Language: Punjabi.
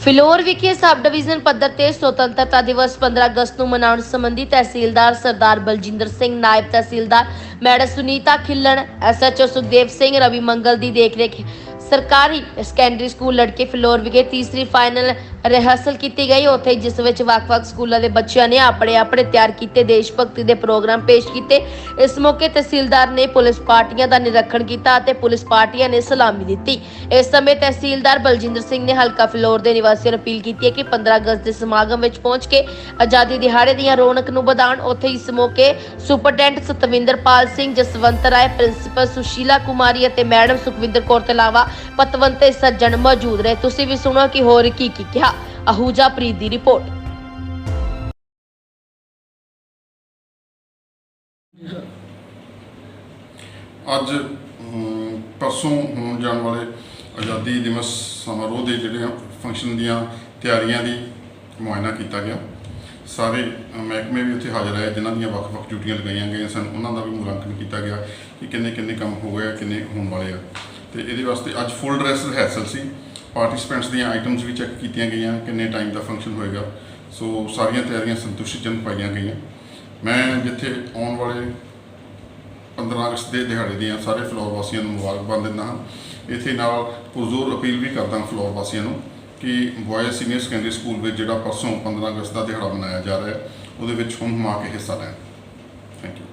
ਫਿਲੌਰ ਵਿਖੇ ਸਬ ਡਿਵੀਜ਼ਨ ਪੱਧਰ ਤੇ ਸੁਤੰਤਰਤਾ ਦਿਵਸ 15 ਅਗਸਤ ਨੂੰ ਮਨਾਉਣ ਸੰਬੰਧੀ ਤਹਿਸੀਲਦਾਰ ਸਰਦਾਰ ਬਲਜਿੰਦਰ ਸਿੰਘ, ਨਾਇਬ ਤਹਿਸੀਲਦਾਰ ਮੈਡਮ ਸੁਨੀਤਾ ਖਿੱਲਣ ਐਸਐਚਓ ਸੁਖਦੇਵ ਸਿੰਘ, ਰਵੀ ਮੰਗਲ ਦੀ ਦੇਖਰੇਖ ਸਰਕਾਰੀ ਸੈਕੰਡਰੀ ਸਕੂਲ ਲੜਕੇ ਫਿਲੌਰ ਵਿਖੇ ਤੀਸਰੀ ਫਾਈਨਲ ਰਿਹਰਸਲ ਕੀਤੀ ਗਈ। ਉੱਥੇ ਜਿਸ ਵਿੱਚ ਵੱਖ-ਵੱਖ ਸਕੂਲਾਂ ਦੇ ਬੱਚਿਆਂ ਨੇ ਆਪਣੇ ਆਪਣੇ ਤਿਆਰ ਕੀਤੇ ਦੇਸ਼ ਭਗਤੀ ਦੇ ਪ੍ਰੋਗਰਾਮ ਪੇਸ਼ ਕੀਤੇ। ਇਸ ਮੌਕੇ ਤਹਿਸੀਲਦਾਰ ਨੇ ਪੁਲਿਸ ਪਾਰਟੀਆਂ ਦਾ ਨਿਰੀਖਣ ਕੀਤਾ ਅਤੇ ਪੁਲਿਸ ਪਾਰਟੀਆਂ ਨੇ ਸਲਾਮੀ ਦਿੱਤੀ। ਇਸ ਸਮੇਂ ਤਹਿਸੀਲਦਾਰ ਬਲਜਿੰਦਰ ਸਿੰਘ ਨੇ ਹਲਕਾ ਫਿਲੌਰ ਦੇ ਨਿਵਾਸੀਆਂ ਨੂੰ ਅਪੀਲ ਕੀਤੀ ਹੈ ਕਿ 15 ਅਗਸਤ ਦੇ ਸਮਾਗਮ ਵਿੱਚ ਪਹੁੰਚ ਕੇ ਆਜ਼ਾਦੀ ਦਿਹਾੜੇ ਦੀਆਂ ਰੌਣਕ ਨੂੰ ਵਧਾਉਣ। ਉੱਥੇ ਇਸ ਮੌਕੇ ਸੁਪਰਡੈਂਟ ਸਤਵਿੰਦਰਪਾਲ ਸਿੰਘ ਜਸਵੰਤ ਰਾਏ, ਪ੍ਰਿੰਸੀਪਲ ਸੁਸ਼ੀਲਾ ਕੁਮਾਰੀ ਅਤੇ ਮੈਡਮ ਸੁਖਵਿੰਦਰ ਕੌਰ ਤੋਂ ਇਲਾਵਾ ਪਤਵੰਤੇ ਸੱਜਣ ਮੌਜੂਦ ਰਹੇ। ਤੁਸੀਂ ਵੀ ਸੁਣੋ ਕਿ ਹੋਰ ਕੀ ਕੀ ਕਿਹਾ। ਅਹੂਜਾ ਪ੍ਰੀਤ ਦੀ ਰਿਪੋਰਟ। ਅੱਜ ਪਰਸੋਂ ਹੋਣ ਜਾਣ ਵਾਲੇ ਆਜ਼ਾਦੀ ਦਿਵਸ ਸਮਾਰੋਹ ਦੇ ਜਿਹੜੇ ਫੰਕਸ਼ਨ ਦੀਆਂ ਤਿਆਰੀਆਂ ਦੀ ਮੁਆਇਨਾ ਕੀਤਾ ਗਿਆ। ਸਾਰੇ ਮਹਿਕਮੇ ਵੀ ਉੱਥੇ ਹਾਜ਼ਰ ਆਏ, ਜਿਨ੍ਹਾਂ ਦੀਆਂ ਵੱਖ-ਵੱਖ ਡਿਊਟੀਆਂ ਲਗਾਈਆਂ ਗਈਆਂ ਸਨ। ਉਹਨਾਂ ਦਾ ਵੀ ਮੁਲਾਂਕਣ ਕੀਤਾ ਗਿਆ ਕਿ ਕਿੰਨੇ ਕਿੰਨੇ ਕੰਮ ਹੋ ਗਏ ਕਿੰਨੇ ਹੋਣ ਵਾਲੇ ਆ। ਤੇ ਇਹਦੇ ਵਾਸਤੇ ਅੱਜ ਫੁੱਲ ਡਰੈਸ ਰਿਹਰਸਲ ਸੀ। ਪਾਰਟਿਸਪੈਂਟਸ ਦੀਆਂ ਆਈਟਮਸ ਵੀ ਚੈੱਕ ਕੀਤੀਆਂ ਗਈਆਂ, ਕਿੰਨੇ ਟਾਈਮ ਦਾ ਫੰਕਸ਼ਨ ਹੋਏਗਾ। ਸੋ ਸਾਰੀਆਂ ਤਿਆਰੀਆਂ ਸੰਤੁਸ਼ਟੀਜਨਕ ਪਾਈਆਂ ਗਈਆਂ। ਮੈਂ ਜਿੱਥੇ ਆਉਣ ਵਾਲੇ 15 ਅਗਸਤ ਦੇ ਦਿਹਾੜੇ ਦੀਆਂ ਸਾਰੇ ਫਲੋਰ ਵਾਸੀਆਂ ਨੂੰ ਮੁਬਾਰਕਬਾਦ ਦਿੰਦਾ ਹਾਂ। ਇੱਥੇ ਨਾਲ ਪੁਰਜ਼ੋਰ ਅਪੀਲ ਵੀ ਕਰਦਾ ਫਲੋਰ ਵਾਸੀਆਂ ਨੂੰ ਕਿ ਬॉयਜ਼ ਸੀਨੀਅਰ ਸੈਕੰਡਰੀ ਸਕੂਲ ਵਿੱਚ ਜਿਹੜਾ ਪਰਸੋਂ 15 ਅਗਸਤ ਦਾ ਦਿਹਾੜਾ ਮਨਾਇਆ ਜਾ ਰਿਹਾ ਹੈ, ਉਹਦੇ ਵਿੱਚ ਹੁਣ ਹੁਮਾ ਕੇ ਹਿੱਸਾ ਲੈਣ। Thank you